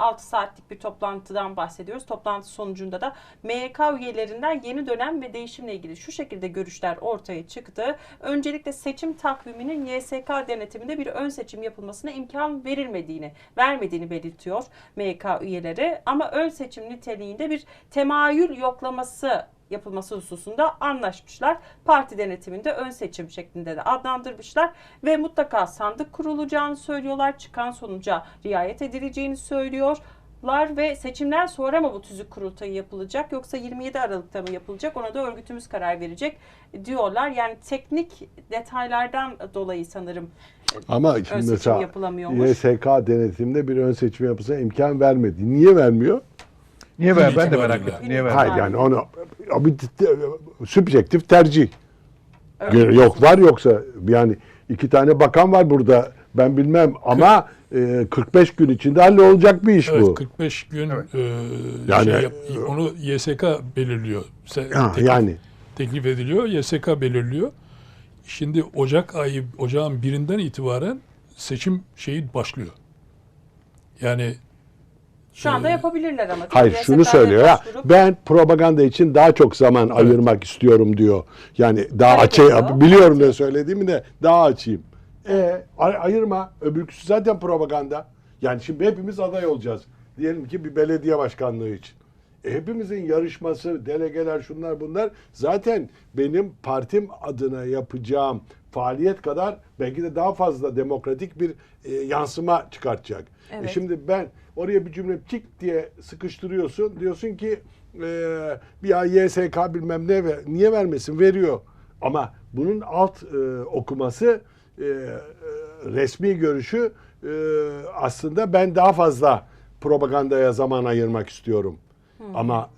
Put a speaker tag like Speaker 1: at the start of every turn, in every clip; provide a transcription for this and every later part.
Speaker 1: 6 saatlik bir toplantıdan bahsediyoruz. Toplantı sonucunda da MYK üyelerinden yeni dönem ve değişimle ilgili şu şekilde görüşler ortaya çıktı. Öncelikle seçim takviminin YSK denetiminde bir ön seçim yapılmasına imkan verilmediğini, vermediğini belirtiyor MYK üyeleri. Ama ön seçim niteliğinde bir temayül yoklaması yapılması hususunda anlaşmışlar. Parti denetiminde ön seçim şeklinde de adlandırmışlar ve mutlaka sandık kurulacağını söylüyorlar. Çıkan sonuca riayet edileceğini söylüyorlar ve seçimden sonra mı bu tüzük kurultayı yapılacak yoksa 27 Aralık'ta mı yapılacak ona da örgütümüz karar verecek diyorlar. Yani teknik detaylardan dolayı sanırım
Speaker 2: Ama
Speaker 1: ön seçim
Speaker 2: mesela
Speaker 1: yapılamıyormuş.
Speaker 2: YSK denetiminde bir ön seçim yapısına imkan vermedi. Niye vermiyor?
Speaker 3: Niye ver? Ben de merak ettim. Niye ver?
Speaker 2: Hayır yani onu o bir subjektif tercih.
Speaker 1: Öyle.
Speaker 2: Yok var yoksa yani iki tane bakan var burada. Ben bilmem ama e, 45 gün içinde hallolacak bir iş
Speaker 4: Evet,
Speaker 2: bu.
Speaker 4: 45 gün
Speaker 3: Evet.
Speaker 4: e,
Speaker 2: Yani-
Speaker 4: şey yap- onu YSK belirliyor. Se-
Speaker 2: Ha,
Speaker 4: teklif,
Speaker 2: yani
Speaker 4: teklif ediliyor, YSK belirliyor. Şimdi Ocak ayı, Ocağın birinden itibaren seçim şeyi başlıyor. Yani
Speaker 1: Şu anda
Speaker 4: e,
Speaker 1: yapabilirler ama.
Speaker 2: hayır şunu
Speaker 1: YSK'ya
Speaker 2: söylüyor ya
Speaker 1: başvurup-
Speaker 2: ben propaganda için daha çok zaman ayırmak istiyorum diyor. Yani daha
Speaker 1: Evet,
Speaker 2: açayım biliyorum ne söylediğimi de daha açayım. E ay- ayırma öbürküsü zaten propaganda. Yani şimdi hepimiz aday olacağız. Diyelim ki bir belediye başkanlığı için. E, hepimizin yarışması, delegeler şunlar bunlar zaten benim partim adına yapacağım faaliyet kadar belki de daha fazla demokratik bir e, yansıma çıkartacak. E,
Speaker 1: Evet.
Speaker 2: şimdi ben oraya bir cümle çik diye sıkıştırıyorsun. Diyorsun ki e, ya YSK bilmem ne ve niye vermesin veriyor. Ama bunun alt e, okuması e, e, resmi görüşü e, aslında ben daha fazla propagandaya zaman ayırmak istiyorum. Ama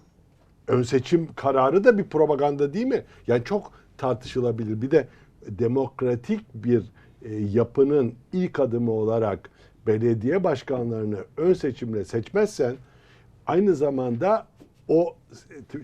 Speaker 2: ön seçim kararı da bir propaganda değil mi? Yani çok tartışılabilir. Bir de demokratik bir e, yapının ilk adımı olarak belediye başkanlarını ön seçimle seçmezsen aynı zamanda o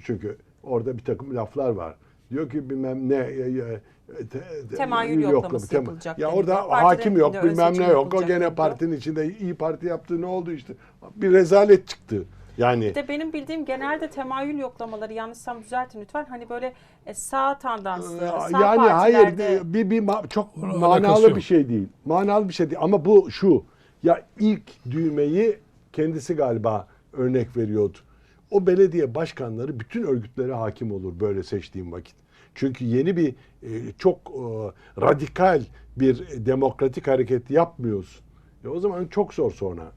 Speaker 2: çünkü orada bir takım laflar var. Diyor ki bilmem ne e, e, te- te-
Speaker 1: Temayül
Speaker 2: yok,
Speaker 1: yoklaması
Speaker 2: tem-
Speaker 1: yapılacak
Speaker 2: Ya orada
Speaker 1: Parti
Speaker 2: hakim yok bilmem ne yok. O gene partinin içinde iyi parti yaptı ne oldu işte. Bir rezalet çıktı. Yani
Speaker 1: Bir de benim bildiğim genelde temayül yoklamaları yanlışsam düzeltin lütfen. Hani böyle e, sağ tandanslı,
Speaker 2: Ee,
Speaker 1: sağ
Speaker 2: yani hayır
Speaker 1: partilerde
Speaker 2: bir, bir ma- çok manalı bir şey değil. Manalı bir şey değil ama bu şu. Ya ilk düğmeyi kendisi galiba örnek veriyordu. O belediye başkanları bütün örgütlere hakim olur böyle seçtiğim vakit. Çünkü yeni bir e, çok e, radikal bir demokratik hareket yapmıyorsun. E, o zaman çok zor sonra.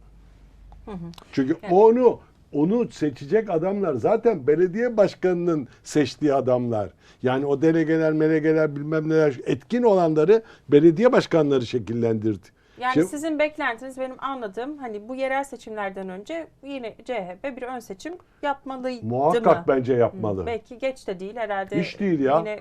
Speaker 2: Çünkü onu onu seçecek adamlar zaten belediye başkanının seçtiği adamlar. Yani o delegeler, melegeler bilmem neler etkin olanları belediye başkanları şekillendirdi.
Speaker 1: yani
Speaker 2: Şimdi-
Speaker 1: sizin beklentiniz benim anladığım hani bu yerel seçimlerden önce yine CHP bir ön seçim yapmalıydı
Speaker 2: Muhakkak
Speaker 1: mı?
Speaker 2: bence yapmalı.
Speaker 1: Belki geç de değil herhalde.
Speaker 2: Hiç değil ya.
Speaker 1: Yine